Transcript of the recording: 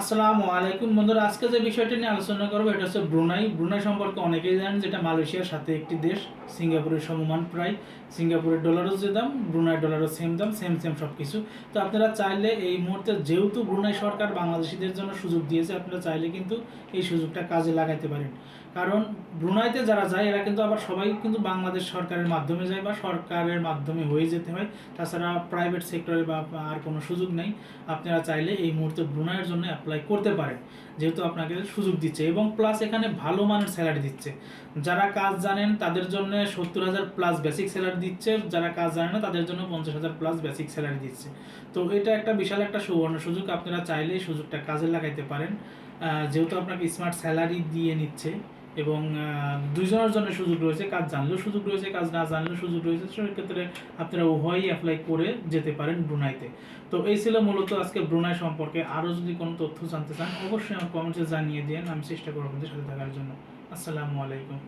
আসসালামু আলাইকুম বন্ধুরা, আজকে যে বিষয়টি নিয়ে আলোচনা করব, এটা হচ্ছে ব্রুনাই। ব্রুনাই সম্পর্কে অনেকেই জানেন যেটা মালয়েশিয়ার সাথে একটি দেশ, সিঙ্গাপুরের সমমান প্রায়। সিঙ্গাপুরের ডলারও যে দাম, ব্রুনাই ডলারও সেম দাম সেম সেম সব কিছু তো আপনারা চাইলে এই মুহূর্তে যেহেতু ব্রুনাই সরকার বাংলাদেশিদের জন্য সুযোগ দিয়েছে, আপনারা চাইলে কিন্তু এই সুযোগটা কাজে লাগাইতে পারেন। কারণ ব্রুনাইতে যারা যায়, এরা কিন্তু আবার সবাই কিন্তু বাংলাদেশ সরকারের মাধ্যমে যায় বা সরকারের মাধ্যমে হয়ে যেতে হয়। তাছাড়া প্রাইভেট সেক্টরে বা আর কোনো সুযোগ নেই। আপনারা চাইলে এই মুহূর্তে ব্রুনাইয়ের জন্য অ্যাপ্লাই করতে পারেন, যেহেতু আপনাকে সুযোগ দিচ্ছে এবং প্লাস এখানে ভালো মানের স্যালারি দিচ্ছে। যারা কাজ জানেন তাদের জন্য সত্তর হাজার প্লাস বেসিক স্যালারি দিচ্ছে, যারা কাজ জানে না তাদের জন্য পঞ্চাশ হাজার প্লাস বেসিক স্যালারি দিচ্ছে। তো এটা একটা বিশাল একটা সুবর্ণ সুযোগ, আপনারা চাইলে সুযোগটা কাজে লাগাইতে পারেন। যেহেতু আপনাকে স্মার্ট স্যালারি দিয়ে নিচ্ছে এবং দুইজনের জন্য সুযোগ রয়েছে, কাজ জানলেও সুযোগ রয়েছে, কাজ না জানলেও সুযোগ রয়েছে। সেক্ষেত্রে আপনারা উভয়ই অ্যাপ্লাই করে যেতে পারেন ব্রুনাইতে। তো এই ছিল মূলত আজকে ব্রুনাই সম্পর্কে। আরও যদি কোনো তথ্য জানতে চান, অবশ্যই আমার কমেন্টসে জানিয়ে দিন। আমি চেষ্টা করব আপনাদের সাথে থাকার জন্য। আসসালামু আলাইকুম।